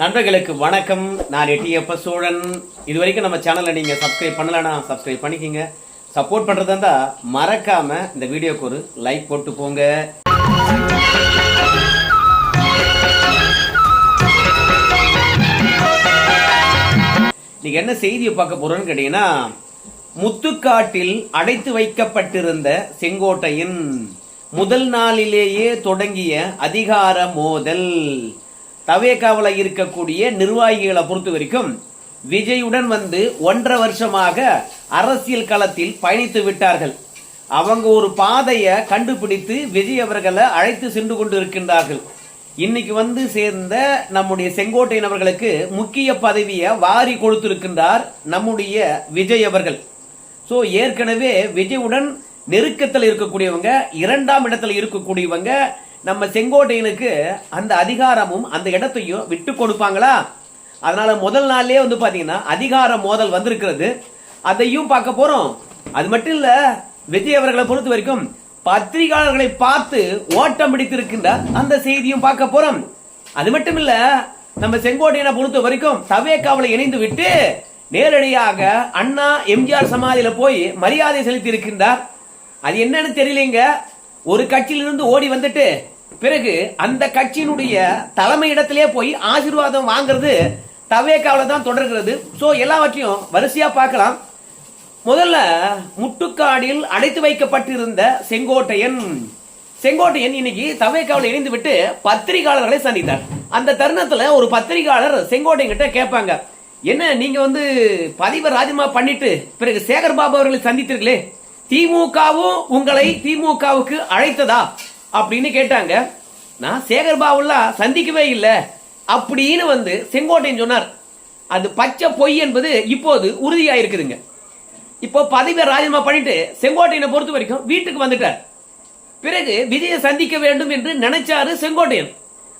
நண்பர்களுக்கு வணக்கம். நான் எட்டியப்ப சோழன். இது வரைக்கும் நம்ம சேனலை நீங்கள் சப்ஸ்கிரைப் பண்ணலன்னா சப்ஸ்கிரைப் பண்ணிக்கிங்க. சப்போர்ட் பண்ணுறதா இருந்தால் மறக்காமல் இந்த வீடியோக்கு ஒரு லைக் போட்டு போங்க. நீங்கள் என்ன செய்தியை பார்க்க போறோம்னு கேட்டீங்கன்னா முத்துக்காட்டில் அடைத்து வைக்கப்பட்டிருந்த செங்கோட்டையின் முதல் நாளிலேயே தொடங்கிய அதிகார மோதல். தவேக்காவில் இருக்கக்கூடிய நிர்வாகிகளை பொறுத்த வரைக்கும் விஜயுடன் வந்து ஒன்றரை வருஷமாக அரசியல் களத்தில் பயணித்து விட்டார்கள். அவங்க ஒரு பாதையை கண்டுபிடித்து விஜய் அவர்களை அழைத்து சென்று கொண்டு இருக்கின்றார்கள் இன்னைக்கு வந்து சேர்ந்த நம்முடைய செங்கோட்டையன் அவர்களுக்கு முக்கிய பதவியை வாரி கொடுத்திருக்கின்றார் நம்முடைய விஜய் அவர்கள். ஸோ ஏற்கனவே விஜயுடன் நெருக்கத்தில் இருக்கக்கூடியவங்க இரண்டாம் இடத்துல இருக்கக்கூடியவங்க நம்ம செங்கோட்டையனுக்கு அந்த அதிகாரமும் அந்த இடத்தையும் விட்டு கொடுப்பாங்களா? அதனால முதல் நாள்லயே வந்து பாத்தீங்கன்னா அதிகார மோதல் வந்திருக்கிறது. அதையும் பார்க்க போறோம். அது மட்டும் இல்ல விஜய் அவர்களை பொறுத்த வரைக்கும் பத்திரிகையாளர்களை பார்த்து ஓட்டம் பிடித்திருக்கின்ற அந்த செய்தியும் பார்க்க போறோம். அது மட்டும் இல்ல நம்ம செங்கோட்டையனை பொறுத்த வரைக்கும் தவேக்காவல இணைந்து விட்டு நேரடியாக அண்ணா எம்ஜிஆர் சமாதியில போய் மரியாதை செலுத்தி இருக்கின்றார் அது என்னன்னு தெரியலங்க. ஒரு கட்சியிலிருந்து ஓடி வந்துட்டு பிறகு அந்த கட்சியினுடைய தலைமை இடத்திலே போய் ஆசீர்வாதம் வாங்குறது தவேக்காவில் தான் தொடர்கிறது. சோ எல்லாவற்றையும் வரிசையா பார்க்கலாம். முதல்ல முட்டுக்காடில் அடைத்து வைக்கப்பட்டிருந்த செங்கோட்டையன். செங்கோட்டையன் இன்னைக்கு தவேக்காவில் இணைந்து விட்டு பத்திரிகையாளர்களை சந்தித்தார். அந்த தருணத்துல ஒரு பத்திரிகையாளர் செங்கோட்டையன் கிட்ட கேட்பாங்க என்ன நீங்க வந்து பதிவை ராஜினாமா பண்ணிட்டு பிறகு சேகர் பாபு அவர்களை சந்தித்தீர்களே? திமுகவும் உங்களை திமுகவுக்கு அழைத்ததா? அப்படின்னு கேட்டாங்க. நான் சேகர் பாபுலாம் சந்திக்கவே இல்லை. அப்படின்னு வந்து செங்கோட்டையன் சொன்னார். அது பச்சை பொய் என்பது இப்போது உறுதியா இருக்குதுங்க இப்போ பதவியை ராஜினாமா பண்ணிட்டு செங்கோட்டையனை பொறுத்த வரைக்கும் வீட்டுக்கு வந்துட்டார். பிறகு விஜயை சந்திக்க வேண்டும் என்று நினைச்சாரு செங்கோட்டையன்.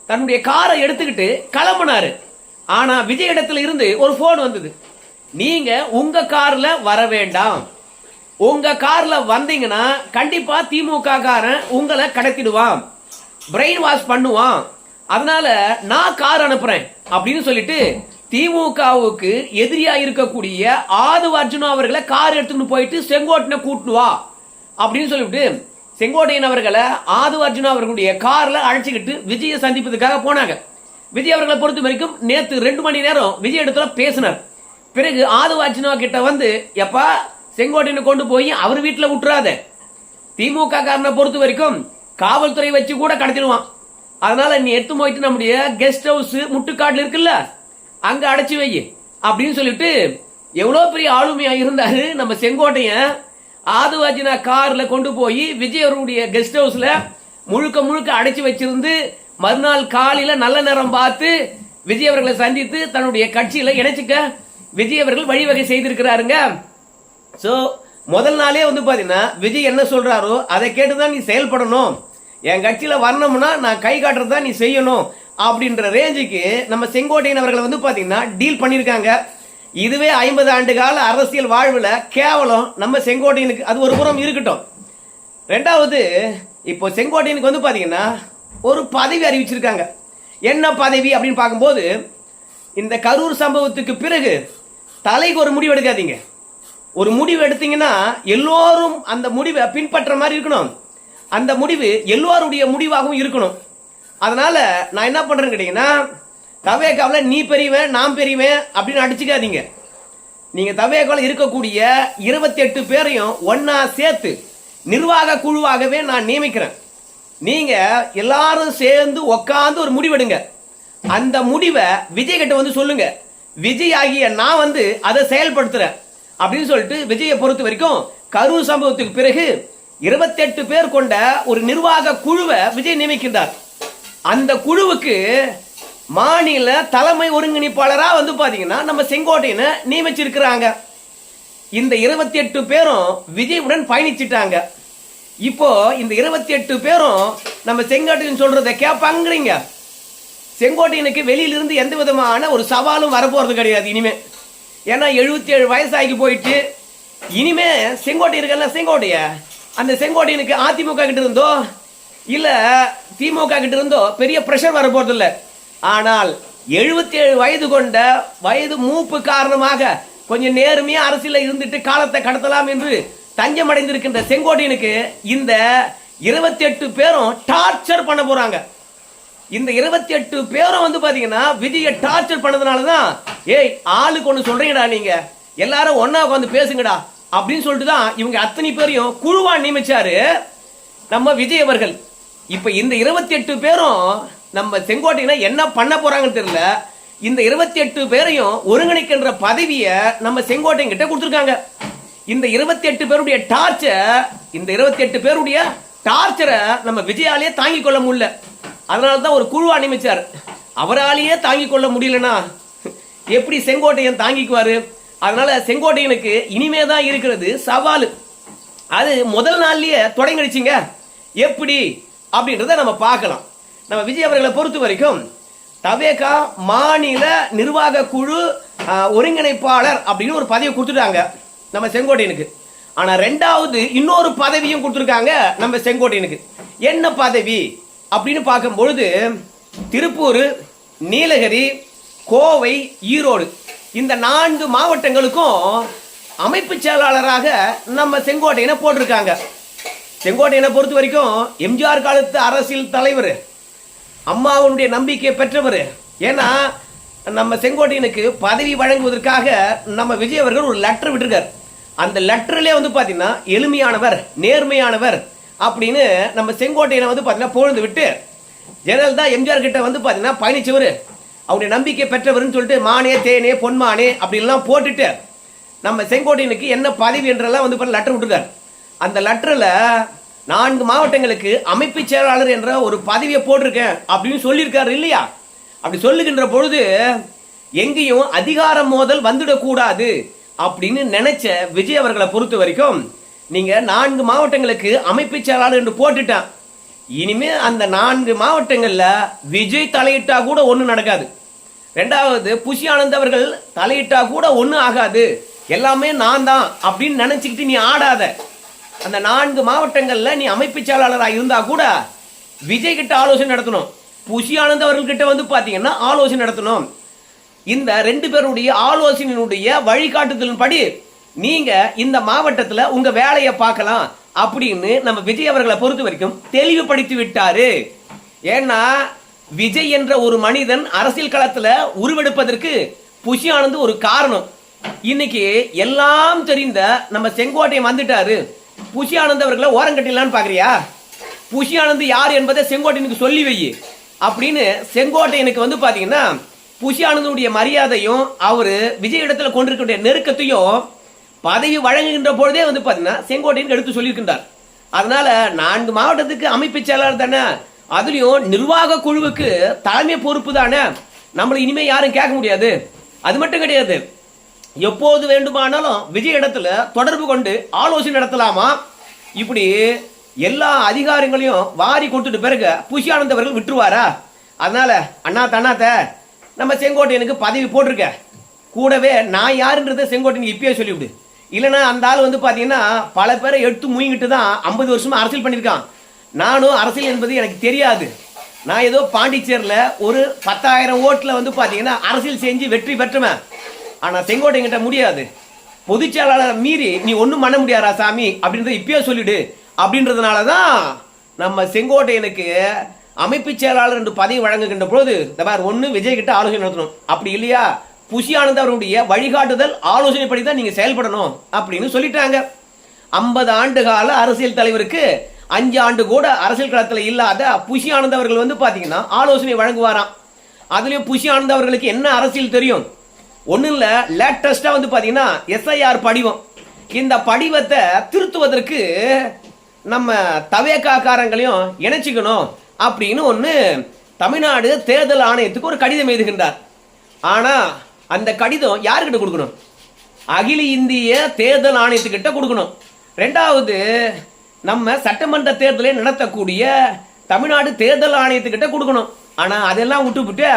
தன்னுடைய காரை எடுத்துக்கிட்டு கிளம்புனாரு. ஆனா விஜய் இடத்துல இருந்து ஒரு போன் வந்தது. நீங்க உங்க கார்ல வர வேண்டாம். உங்க கார்ல வந்தீங்கன்னா கண்டிப்பா திமுக காரன் உங்களை கடத்திடுவான். பிரெயின் வாஷ் பண்ணுவான். அதனால நான் கார் அனுப்புறேன் அப்படின்னு சொல்லிட்டு திமுகவுக்கு எதிரியா இருக்கக்கூடிய ஆதவ அர்ஜுனா அவர்களை கார் எடுத்துட்டு போயிட்டு செங்கோட்டனை கூட்டு வா அப்படின்னு சொல்லிவிட்டு செங்கோட்டையன் அவர்களை ஆதவ அர்ஜுனா அவர்களுடைய கார்ல அழைச்சிக்கிட்டு விஜயை சந்திப்பதுக்காக போனாங்க. விஜய் அவர்களை பொறுத்த வரைக்கும் நேத்து ரெண்டு மணி நேரம் விஜய் இடத்துல பேசினார். பிறகு ஆதவ அர்ஜுனா கிட்ட வந்து எப்பா செங்கோட்டையனை கொண்டு போய் அவர் வீட்டுல விட்டுறாத திமுக காரனை பொறுத்த வரைக்கும் காவல்துறை வச்சு கூட கடத்திடுவான். அதனால நீ எடுத்து போயிட்டு நம்முடைய கெஸ்ட் ஹவுஸ் முட்டுக்காட்டில் இருக்குல்ல அங்க அடைச்சி வை அப்படின்னு சொல்லிட்டு எவ்வளவு பெரிய ஆளுமையா இருந்தாரு நம்ம செங்கோட்டையன் ஆதுவாஜினா கார்ல கொண்டு போய் விஜயருடைய கெஸ்ட் ஹவுஸ்ல முழுக்க முழுக்க அடைச்சி வச்சிருந்து மறுநாள் காலையில நல்ல நேரம் பார்த்து விஜய் அவர்களை சந்தித்து தன்னுடைய கட்சியில இணைச்சுக்க விஜய் அவர்கள் வழிவகை செய்திருக்கிறாருங்க. ஸோ முதல் நாளே வந்து பார்த்தீங்கன்னா விஜய் என்ன சொல்கிறாரோ அதை கேட்டு தான் நீ செயல்படணும். என் கட்சியில் வரணும்னா நான் கை காட்டுறது தான் நீ செய்யணும். அப்படின்ற ரேஞ்சுக்கு நம்ம செங்கோட்டையன் அவர்களை வந்து பார்த்தீங்கன்னா டீல் பண்ணியிருக்காங்க. இதுவே ஐம்பது ஆண்டு கால அரசியல் வாழ்வில் கேவலம் நம்ம செங்கோட்டையனுக்கு அது ஒரு புறம் இருக்கட்டும். ரெண்டாவது இப்போ செங்கோட்டையனுக்கு வந்து பார்த்தீங்கன்னா ஒரு பதவி அறிவிச்சிருக்காங்க. என்ன பதவி அப்படின்னு பார்க்கும்போது இந்த கரூர் சம்பவத்துக்கு பிறகு தலைக்கு ஒரு முடிவு எடுக்காதீங்க ஒரு முடிவு எடுத்தீங்கன்னா எல்லோரும் அந்த முடிவை பின்பற்ற மாதிரி இருக்கணும். அந்த முடிவு எல்லோருடைய முடிவாகவும் இருக்கணும். அதனால நான் என்ன பண்றேன்னு கேட்டீங்கன்னா தவேக்காவில் நீ பெரியவன் நான் பெரியவன் அப்படின்னு அடிச்சுக்காதீங்க. நீங்க தவேக்காவில் இருக்கக்கூடிய இருபத்தி எட்டு பேரையும் ஒன்னா சேர்த்து நிர்வாக குழுவாகவே நான் நியமிக்கிறேன். நீங்க எல்லாரும் சேர்ந்து உக்காந்து ஒரு முடிவெடுங்க. அந்த முடிவை விஜய் கிட்ட வந்து சொல்லுங்க. விஜய் ஆகிய நான் வந்து அதை செயல்படுத்துறேன். அப்படின்னு சொல்லிட்டு விஜயை பொறுத்த வரைக்கும் கரூர் சம்பவத்துக்கு பிறகு 28 பேர் கொண்ட ஒரு நிர்வாக குழுவை விஜய் நியமிக்கின்றார். அந்த குழுவுக்கு மாநில தலைமை ஒருங்கிணைப்பாளரா வந்து பார்த்தீங்கன்னா நம்ம செங்கோட்டையனை நியமிச்சிருக்கிறாங்க. இந்த 28 பேரும் விஜயுடன் பயணிச்சிட்டாங்க. இப்போ இந்த 28 பேரும் நம்ம செங்கோட்டையன் சொல்றதை கேட்பாங்கிறீங்க செங்கோட்டையனுக்கு வெளியிலிருந்து எந்த விதமான ஒரு சவாலும் வரப்போறது கிடையாது இனிமே. ஏன்னா 77 ஏழு வயசாகி போயிட்டு இனிமே செங்கோட்டை இருக்கல செங்கோட்டைய? அந்த செங்கோட்டையனுக்கு அதிமுக கிட்ட இருந்தோ இல்ல திமுக கிட்ட இருந்தோ பெரிய பிரஷர் வர போறது ஆனால் எழுபத்தி ஏழு வயது கொண்ட வயது மூப்பு காரணமாக கொஞ்சம் நேர்மையா அரசியல இருந்துட்டு காலத்தை கடத்தலாம் என்று தஞ்சம் அடைந்திருக்கின்ற செங்கோட்டையனுக்கு இந்த இருபத்தி எட்டு பேரும் டார்ச்சர் பண்ண போறாங்க. இந்த இருபத்தி எட்டு பேரும் வந்து பாத்தீங்கன்னா விதியை டார்ச்சர் பண்ணதுனால தான் ஏய் ஆளுக்கு ஒன்று சொல்றீங்கடா நீங்க. எல்லாரும் ஒன்னா உட்காந்து பேசுங்கடா. அப்படின்னு சொல்லிட்டு தான் இவங்க அத்தனை பேரையும் குழுவா நியமிச்சாரு நம்ம விஜய் அவர்கள். இப்ப இந்த இருபத்தி எட்டு பேரும் நம்ம செங்கோட்டையினா என்ன பண்ண போறாங்கன்னு தெரியல. இந்த இருபத்தி எட்டு பேரையும் ஒருங்கிணைக்கின்ற பதவியை நம்ம செங்கோட்டை கிட்ட கொடுத்துருக்காங்க. இந்த இருபத்தி எட்டு பேருடைய டார்ச்சர் இந்த இருபத்தி எட்டு பேருடைய டார்ச்சரை நம்ம விஜயாலேயே தாங்கிக் கொள்ள முடியல. அதனால தான் ஒரு குழு அனுப்பிச்சார் அவராலேயே தாங்கிக் கொள்ள முடியலனா? எப்படி செங்கோட்டையன் தாங்கிக்குவாரு? அதனால செங்கோட்டையனுக்கு இனிமே தான் இருக்கிறது சவால். அது முதல் நாள்லயே தொடங்கிடுச்சிங்க. எப்படி? அப்படின்றத நம்ம பார்க்கலாம். நம்ம விஜய் அவர்களை பொறுத்த வரைக்கும் தவேகா மாநில நிர்வாக குழு ஒருங்கிணைப்பாளர் அப்படின்னு ஒரு பதவி கொடுத்துட்டாங்க நம்ம செங்கோட்டையனுக்கு. ஆனா ரெண்டாவது இன்னொரு பதவியும் கொடுத்துருக்காங்க நம்ம செங்கோட்டையனுக்கு. என்ன பதவி? அப்படின்னு பார்க்கும்பொழுது திருப்பூர் நீலகிரி கோவை ஈரோடு இந்த நான்கு மாவட்டங்களுக்கும் அமைப்பு செயலாளராக நம்ம செங்கோட்டையனை போட்டிருக்காங்க. செங்கோட்டையனை பொறுத்த வரைக்கும் எம்ஜிஆர் காலத்து அரசியல் தலைவர் அம்மாவுடைய நம்பிக்கையை பெற்றவர். ஏன்னா நம்ம செங்கோட்டையனுக்கு பதவி வழங்குவதற்காக நம்ம விஜய் அவர்கள் ஒரு லெட்டர் விட்டுருக்கார். அந்த லெட்டர்லேயே வந்து பார்த்தீங்கன்னா எளிமையானவர் நேர்மையானவர் அப்படின்னு நம்ம செங்கோட்டையனை வந்து பார்த்தீங்கன்னா பொழுது விட்டு ஜெயலலிதா எம்ஜிஆர் கிட்ட வந்து பார்த்தீங்கன்னா பயணிச்சவர். அவருடைய நம்பிக்கை பெற்றவர்னு சொல்லிட்டு மானே தேனே பொன்மானே அப்படின்லாம் போட்டுட்டு நம்ம செங்கோட்டையனுக்கு என்ன பதவி என்றெல்லாம் வந்து லெட்டர் விட்டுருக்காரு. அந்த லெட்டரில் நான்கு மாவட்டங்களுக்கு அமைப்பு செயலாளர் என்ற ஒரு பதவியை போட்டிருக்கேன் அப்படின்னு சொல்லியிருக்காரு இல்லையா? அப்படி சொல்லுகின்ற பொழுது எங்கேயும் அதிகார மோதல் வந்துடக்கூடாது அப்படின்னு நினைச்ச விஜய் அவர்களை பொறுத்த வரைக்கும் நீங்க நான்கு மாவட்டங்களுக்கு அமைப்பு செயலாளர் என்று போட்டுட்டான். இனிமே அந்த நான்கு மாவட்டங்கள்ல விஜய் தலையிட்டா கூட ஒன்றும் நடக்காது. ரெண்டாவது புஷி ஆனந்த் அவர்கள் தலையிட்டா கூட ஒன்றும் ஆகாது. எல்லாமே நான் தான் அப்படின்னு நினச்சிக்கிட்டு நீ ஆடாத. அந்த நான்கு மாவட்டங்களில் நீ அமைப்பு செயலாளராக இருந்தால் கூட விஜய் கிட்ட ஆலோசனை நடத்தணும். புஷி ஆனந்த் அவர்கள்கிட்ட வந்து பார்த்தீங்கன்னா ஆலோசனை நடத்தணும். இந்த ரெண்டு பேருடைய ஆலோசனையினுடைய வழிகாட்டுதலின்படி நீங்க இந்த மாவட்டத்துல உங்க வேலையை பார்க்கலாம் அப்படின்னு நம்ம விஜய் அவர்களை பொறுத்த வரைக்கும் தெளிவுபடுத்தி விட்டாரு. ஏன்னா விஜய் என்ற ஒரு மனிதன் அரசியல் களத்துல உருவெடுப்பதற்கு புஷி ஆனந்த் ஒரு காரணம். இன்னைக்கு எல்லாம் தெரிந்த நம்ம செங்கோட்டையன் வந்துட்டாரு. புஷி ஆனந்த் அவர்களை ஓரங்கட்டிடலான்னு பாக்குறியா? புஷி ஆனந்த் யார் என்பதை செங்கோட்டையனுக்கு சொல்லி வை அப்படின்னு செங்கோட்டையனுக்கு வந்து பாத்தீங்கன்னா புஷி ஆனந்தனுடைய மரியாதையும் அவரு விஜய் இடத்துல கொண்டிருக்கக்கூடிய நெருக்கத்தையும் பதவி வழங்குகின்ற பொழுதே வந்து பார்த்தீங்கன்னா செங்கோட்டையன் எடுத்து சொல்லியிருக்கின்றார். அதனால நான்கு மாவட்டத்துக்கு அமைப்பு செயலாளர் தானே அதுலேயும் நிர்வாக குழுவுக்கு தலைமை பொறுப்பு தானே. நம்மளை இனிமேல் யாரும் கேட்க முடியாது. அது மட்டும் கிடையாது. எப்போது வேண்டுமானாலும் விஜய் இடத்துல தொடர்பு கொண்டு ஆலோசனை நடத்தலாமா? இப்படி எல்லா அதிகாரங்களையும் வாரி கொடுத்துட்டு பிறகு புஷி ஆனந்த் அவர்கள் விட்டுருவாரா? அதனால அண்ணா தண்ணாத்த நம்ம செங்கோட்டையனுக்கு பதவி போட்டிருக்க. கூடவே நான் யாருன்றதை செங்கோட்டையனுக்கு இப்பயே சொல்லிவிடு. இல்லைன்னா அந்த ஆள் வந்து பார்த்தீங்கன்னா பல பேரை எடுத்து முயங்கிட்டு தான் ஐம்பது வருஷமாக அரசியல் பண்ணியிருக்கான். நானும் அரசியல் என்பது எனக்கு தெரியாது. நான் ஏதோ பாண்டிச்சேரியில் ஒரு பத்தாயிரம் ஓட்டில் வந்து பார்த்தீங்கன்னா அரசியல் செஞ்சு வெற்றி பெற்றுவேன். ஆனால் செங்கோட்டைங்கிட்ட முடியாது. பொதுச்செயலாளரை மீறி நீ ஒன்றும் பண்ண முடியாதா சாமி? அப்படின்றத இப்பயே சொல்லிடு. அப்படின்றதுனால தான் நம்ம செங்கோட்டையனுக்கு அமைப்பு செயலாளர் என்று பதவி வழங்குகின்ற பொழுது இந்த மாதிரி ஒன்று விஜய்கிட்ட ஆலோசனை நடத்தணும். அப்படி இல்லையா? புஷி ஆனந்த் அவருடைய வழிகாட்டுதல் ஆலோசனைப்படி தான் நீங்க செயல்படணும் அப்படின்னு சொல்லிட்டாங்க. ஐம்பது ஆண்டு கால அரசியல் தலைவருக்கு அஞ்சு ஆண்டு கூட அரசியல் களத்தில் இல்லாத புஷி ஆனந்த் அவர்கள் வந்து பாத்தீங்கன்னா ஆலோசனை வழங்குவாராம். அதுலயும் புஷி ஆனந்த் அவர்களுக்கு என்ன அரசியல் தெரியும்? ஒன்றும் இல்லை லேட்டஸ்டாக வந்து பார்த்தீங்கன்னா எஸ்ஐஆர் படிவம். இந்த படிவத்தை திருத்துவதற்கு நம்ம தவேக்காக்காரங்களையும் இணைச்சிக்கணும் அப்படின்னு ஒன்று தமிழ்நாடு தேர்தல் ஆணையத்துக்கு ஒரு கடிதம் எழுதுகின்றார். ஆனால் அந்த கடிதம் யாருக்கிட்ட கொடுக்கணும்? அகில இந்திய தேர்தல் ஆணையத்துக்கிட்ட கொடுக்கணும். ரெண்டாவது நம்ம சட்டமன்ற தேர்தலை நடத்தக்கூடிய தமிழ்நாடு தேர்தல் ஆணையத்துக்கிட்ட கொடுக்கணும். ஆனா அதெல்லாம் விட்டுவிட்டு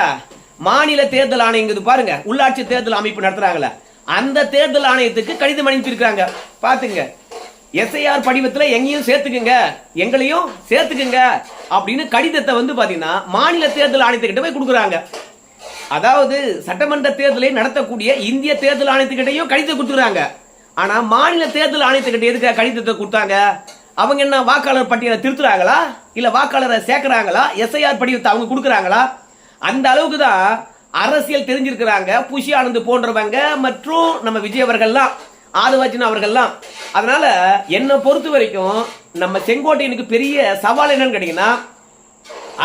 மாநில தேர்தல் ஆணையங்கிறது பாருங்க. உள்ளாட்சி தேர்தல் அமைப்பு நடத்துறாங்களே அந்த தேர்தல் ஆணையத்துக்கு கடிதம் அனுப்பியிருக்காங்க பாத்துங்க எஸ்ஐஆர் படிவத்தில் எங்கேயும் சேர்த்துக்குங்க. எங்களையும் சேர்த்துக்குங்க. அப்படின்னு கடிதத்தை வந்து பார்த்தீங்கன்னா மாநில தேர்தல் ஆணையத்துக்கிட்ட போய் கொடுக்குறாங்க. அதாவது சட்டமன்ற தேர்தலை நடத்தக்கூடிய இந்திய தேர்தல் ஆணையத்துக்கிட்டையும் கடிதம் கொடுத்துறாங்க ஆனா மாநில தேர்தல் ஆணையத்துக்கிட்ட எதுக்கு கடிதத்தை கொடுத்தாங்க? அவங்க என்ன வாக்காளர் பட்டியலை திருத்துறாங்களா? இல்ல வாக்காளரை சேர்க்குறாங்களா? எஸ்ஐஆர் படிவத்தை அவங்க கொடுக்குறாங்களா? அந்த அளவுக்கு தான் அரசியல் தெரிஞ்சிருக்கிறாங்க. புஷி ஆனந்த் போன்றவங்க மற்றும் நம்ம விஜய் அவர்கள்லாம் ஆதவாஜன் அவர்கள்லாம். அதனால என்னை பொறுத்த வரைக்கும் நம்ம செங்கோட்டையனுக்கு பெரிய சவால் என்னன்னு கேட்டீங்கன்னா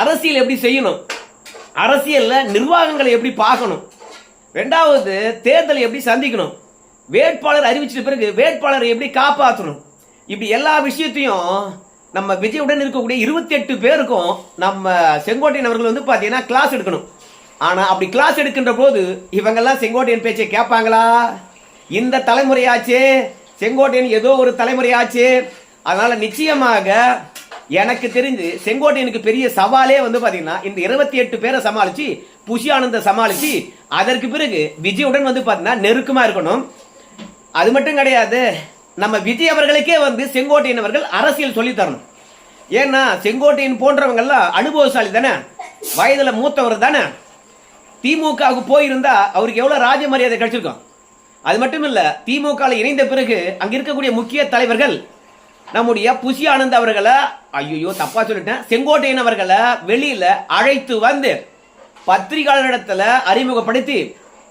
அரசியல் எப்படி செய்யணும்? அரசியல்ல நிர்வாகங்களை எப்படி பார்க்கணும்? ரெண்டாவது தேர்தலை எப்படி சந்திக்கணும்? வேட்பாளர் அறிவிச்சிட்ட பிறகு வேட்பாளரை எப்படி காப்பாற்றணும்? இப்படி எல்லா விஷயத்தையும் நம்ம விஜயுடன் இருக்கக்கூடிய இருபத்தி எட்டு பேருக்கும் நம்ம செங்கோட்டையன் அவர்கள் வந்து பார்த்தீங்கன்னா கிளாஸ் எடுக்கணும். ஆனா அப்படி கிளாஸ் எடுக்கின்ற போது இவங்கெல்லாம் செங்கோட்டையன் பேச்சை கேட்பாங்களா? இந்த தலைமுறையாச்சே செங்கோட்டையன் ஏதோ ஒரு தலைமுறையாச்சே. அதனால நிச்சயமாக எனக்கு தெரிஞ்சு செங்கோட்டையனுக்கு பெரிய சவாலே வந்து பாத்தீங்கன்னா இந்த இருபத்தி எட்டு பேரை சமாளிச்சு புஷி ஆனந்த சமாளிச்சு அதற்கு பிறகு விஜயுடன் வந்து பாத்தீங்கன்னா நெருக்கமா இருக்கணும். அது மட்டும் கிடையாது நம்ம விஜய் அவர்களுக்கே வந்து செங்கோட்டையன் அவர்கள் அரசியல் சொல்லி தரணும். ஏன்னா செங்கோட்டையன் போன்றவங்க எல்லாம் அனுபவசாலி தானே? வயதுல மூத்தவர் தானே? திமுகவுக்கு போயிருந்தா அவருக்கு எவ்வளவு ராஜ மரியாதை கிடைச்சிருக்கும்? அது மட்டும் இல்ல திமுக இணைந்த பிறகு அங்க இருக்கக்கூடிய முக்கிய தலைவர்கள் நம்முடைய புஷி ஆனந்த் அவர்களை ஐயோ தப்பா சொல்லிட்டேன். செங்கோட்டையன் அவர்களை வெளியில அழைத்து வந்து பத்திரிகையாளரிடத்துல அறிமுகப்படுத்தி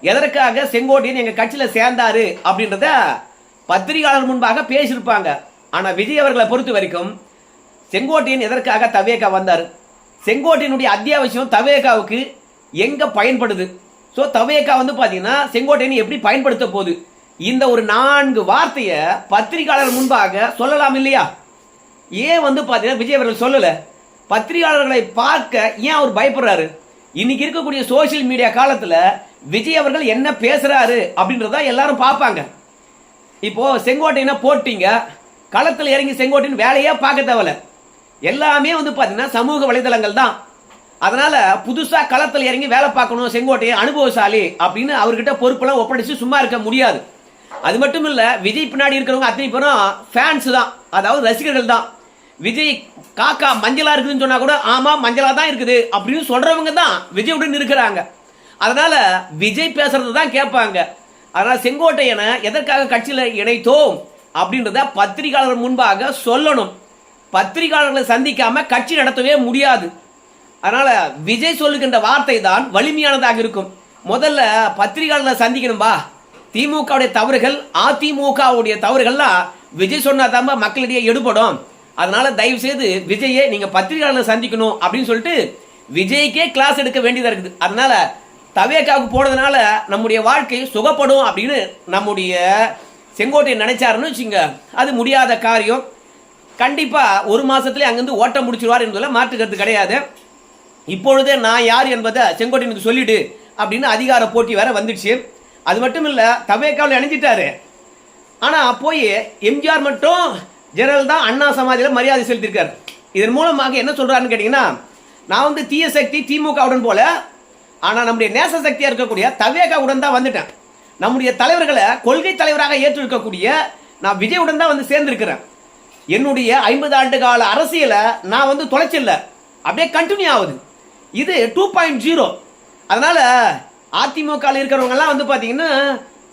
எதற்காக செங்கோட்டையன் எங்க கட்சியில சேர்ந்தாரு? அப்படின்றத பத்திரிகையாளர் முன்பாக பேசியிருப்பாங்க. ஆனா விஜய் அவர்களை பொறுத்த வரைக்கும் செங்கோட்டையன் எதற்காக தவேகா வந்தார்? செங்கோட்டையனுடைய அத்தியாவசியம் தவேகாவுக்கு எங்க பயன்படுது? ஸோ தவேகா வந்து பார்த்தீங்கன்னா செங்கோட்டையன் எப்படி பயன்படுத்த போகுது? இந்த ஒரு நான்கு வார்த்தையை பத்திரிகையாளர் முன்பாக சொல்லலாம் இல்லையா? ஏன் வந்து பார்த்தீங்கன்னா விஜய் அவர்கள் சொல்லல? பத்திரிகையாளர்களை பார்க்க ஏன் அவர் பயப்படுறாரு? இன்னைக்கு இருக்கக்கூடிய சோசியல் மீடியா காலத்துல விஜய் அவர்கள் என்ன பேசுறாரு அப்படின்றத எல்லாரும் பார்ப்பாங்க. இப்போ செங்கோட்டையனை போட்டீங்க? களத்தில் இறங்கி செங்கோட்டையின் வேலையே பார்க்க தேவையில்ல. எல்லாமே வந்து பார்த்தீங்கன்னா சமூக வலைதளங்கள் தான். அதனால புதுசாக களத்தில் இறங்கி வேலை பார்க்கணும் செங்கோட்டையை அனுபவசாலி அப்படின்னு அவர்கிட்ட பொறுப்பெல்லாம் ஒப்படைச்சு சும்மா இருக்க முடியாது. அது மட்டும் இல்ல விஜய் பின்னாடி இருக்கிறவங்க அத்தனை பேரும் ஃபேன்ஸ் தான். அதாவது ரசிகர்கள் தான். விஜய் காக்கா மஞ்சளா இருக்குதுன்னு சொன்னா கூட ஆமா மஞ்சளா தான் இருக்குது அப்படின்னு சொல்றவங்க தான் விஜயுடன் இருக்கிறாங்க. அதனால விஜய் பேசுறது தான் கேட்பாங்க. அதனால செங்கோட்டையனை எதற்காக கட்சியில் இணைத்தோம்? அப்படின்றத பத்திரிகையாளர் முன்பாக சொல்லணும். பத்திரிகையாளர்களை சந்திக்காம கட்சி நடத்தவே முடியாது. அதனால விஜய் சொல்லுகின்ற வார்த்தை தான் வலிமையானதாக இருக்கும். முதல்ல பத்திரிகையாளர்களை சந்திக்கணும்பா திமுகவுடைய தவறுகள் அதிமுகவுடைய தவறுகள்லாம் விஜய் சொன்னாதாம்பா மக்களிடையே எடுபடும். அதனால தயவு செய்து விஜயை நீங்க பத்திரிகையாளர் சந்திக்கணும் அப்படின்னு சொல்லிட்டு விஜய்க்கே கிளாஸ் எடுக்க வேண்டியதாக இருக்குது. அதனால தவேக்காவுக்கு போனதுனால நம்முடைய வாழ்க்கை சுகப்படும் அப்படின்னு நம்முடைய செங்கோட்டை நினைச்சாருன்னு வச்சுங்க. அது முடியாத காரியம். கண்டிப்பாக ஒரு மாதத்துலேயே அங்கேருந்து ஓட்டம் முடிச்சிருவார் என்பதில் மாற்றுக்கிறது கிடையாது. இப்பொழுதே நான் யார் என்பதை செங்கோட்டையனுக்கு சொல்லிடு அப்படின்னு அதிகார போட்டி வேற வந்துடுச்சு. அது மட்டும் இல்லை தவேக்காவில் இணைஞ்சிட்டாரு. ஆனால் போய் எம்ஜிஆர் மட்டும் ஜெனரல் தான் அண்ணா சமாதியில் மரியாதை செலுத்தியிருக்காரு. இதன் மூலமாக என்ன சொல்கிறாருன்னு கேட்டிங்கன்னா நான் வந்து தீய சக்தி திமுகவுடன் போல ஆனால் நம்முடைய நேச சக்தியாக இருக்கக்கூடிய தவேகாவுடன் தான் வந்துட்டேன். நம்முடைய தலைவர்களை கொள்கை தலைவராக ஏற்றிருக்கக்கூடிய நான் விஜயுடன் தான் வந்து சேர்ந்திருக்கிறேன். என்னுடைய ஐம்பது ஆண்டு கால அரசியலை நான் வந்து தொலைச்சில்ல அப்படியே கண்டினியூ ஆகுது. இது டூ பாயிண்ட் ஜீரோ அதனால அதிமுக இருக்கிறவங்க எல்லாம் வந்து பாத்தீங்கன்னா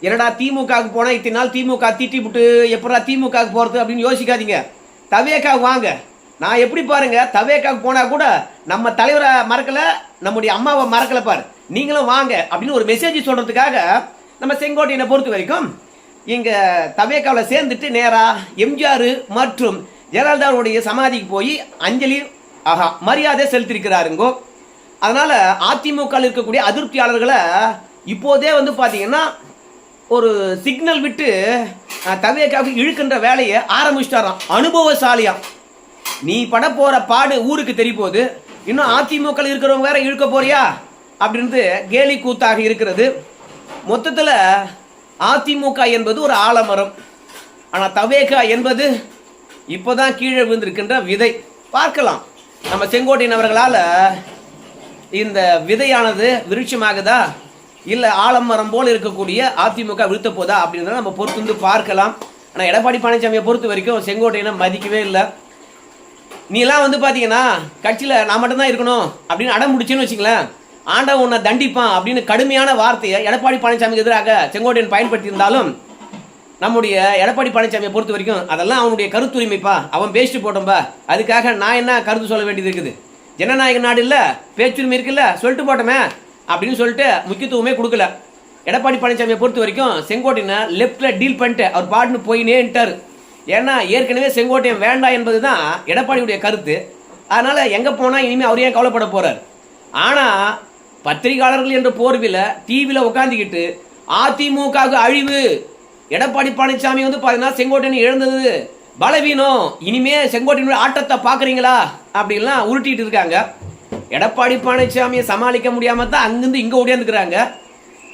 என்னடா திமுகவுக்கு போனா இத்தனை நாள் திமுக தீட்டி விட்டு எப்படா திமுகவுக்கு போறது? அப்படின்னு யோசிக்காதீங்க. தவேக்காவுக்கு வாங்க. நான் எப்படி பாருங்க தவேக்காவுக்கு போனா கூட நம்ம தலைவரை மறக்கல நம்முடைய அம்மாவை மறக்கல பாரு. நீங்களும் வாங்க அப்படின்னு ஒரு மெசேஜ் சொல்றதுக்காக நம்ம செங்கோட்டையனை பொறுத்த வரைக்கும் இங்க தவேக்காவில் சேர்ந்துட்டு நேரா எம்ஜிஆர் மற்றும் ஜெயலலிதாவுடைய சமாதிக்கு போய் அஞ்சலி ஆஹா மரியாதை செலுத்திருக்கிறாருங்கோ அதனால அதிமுக இருக்கக்கூடிய அதிருப்தியாளர்களை இப்போதே வந்து பார்த்தீங்கன்னா ஒரு சிக்னல் விட்டு அஹ், தவேக்காவுக்கு இழுக்கின்ற வேலையை ஆரம்பிச்சிட்டாராம். அனுபவசாலியாம் நீ பட போற பாடு ஊருக்கு தெரிய போகுது இன்னும் அதிமுக இருக்கிறவங்க வேற இழுக்க போறியா? அப்படின்ட்டு கேலி கூத்தாக இருக்கிறது. மொத்தத்தில் அதிமுக என்பது ஒரு ஆலமரம். ஆனால் தவேகா என்பது இப்போதான் கீழே விழுந்திருக்கின்ற விதை. பார்க்கலாம். நம்ம செங்கோட்டையன் அவர்களால் இந்த விதையானது விருட்சமாகுதா? இல்லை ஆலமரம் போல் இருக்கக்கூடிய அதிமுக விழுத்த போதா அப்படின்றத நம்ம பொறுத்து வந்து பார்க்கலாம். ஆனால் எடப்பாடி பழனிசாமியை பொறுத்த வரைக்கும் செங்கோட்டையனை மதிக்கவே இல்லை. நீலாம் வந்து பார்த்தீங்கன்னா கட்சியில் நான் மட்டும்தான் இருக்கணும் அப்படின்னு அடம் முடிச்சுன்னு வச்சுங்களேன் ஆண்டவன் உன்னை தண்டிப்பான் அப்படின்னு கடுமையான வார்த்தையை எடப்பாடி பழனிசாமிக்கு எதிராக செங்கோட்டையன் பயன்படுத்தி இருந்தாலும் நம்முடைய எடப்பாடி பழனிசாமியை பொறுத்த வரைக்கும் அதெல்லாம் அவனுடைய கருத்துரிமைப்பா. அவன் பேசிட்டு போட்டோம்பா. அதுக்காக நான் என்ன கருத்து சொல்ல வேண்டியது இருக்குது? ஜனநாயக நாடு இல்லை பேச்சுரிமை இருக்குல்ல? சொல்லிட்டு போட்டோமே. அப்படின்னு சொல்லிட்டு முக்கியத்துவமே கொடுக்கல. எடப்பாடி பழனிசாமியை பொறுத்த வரைக்கும் செங்கோட்டையனை லெஃப்டில் டீல் பண்ணிட்டு அவர் பாட்டுன்னு போயினேன்ட்டார் ஏன்னா ஏற்கனவே செங்கோட்டையன் வேண்டாம் என்பது தான் எடப்பாடியுடைய கருத்து. அதனால் எங்கே போனால் இனிமேல் அவர் ஏன் கவலைப்பட போகிறார் ஆனால் பத்திரிகையாளர்கள் என்ற போர்வில் டிவியில் உட்காந்துக்கிட்டு அதிமுகவுக்கு அழிவு. எடப்பாடி பழனிசாமி வந்து பார்த்தீங்கன்னா செங்கோட்டையன் இழந்தது. பலவீனம். இனிமே செங்கோட்டையனுடைய ஆட்டத்தை பாக்குறீங்களா அப்படின்லாம் உருட்டிட்டு இருக்காங்க. எடப்பாடி பழனிசாமியை சமாளிக்க முடியாம தான் அங்கிருந்து இங்க ஓடியாந்துக்கிறாங்க.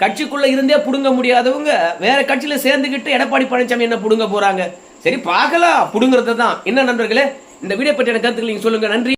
கட்சிக்குள்ள இருந்தே புடுங்க முடியாதவங்க வேற கட்சியில சேர்ந்துக்கிட்டு எடப்பாடி பழனிசாமி என்ன புடுங்க போறாங்க? சரி பார்க்கலாம். புடுங்கிறது தான் என்ன நண்பர்களே இந்த வீடியோ பற்றியான கருத்துக்கள் நீங்க சொல்லுங்க. நன்றி.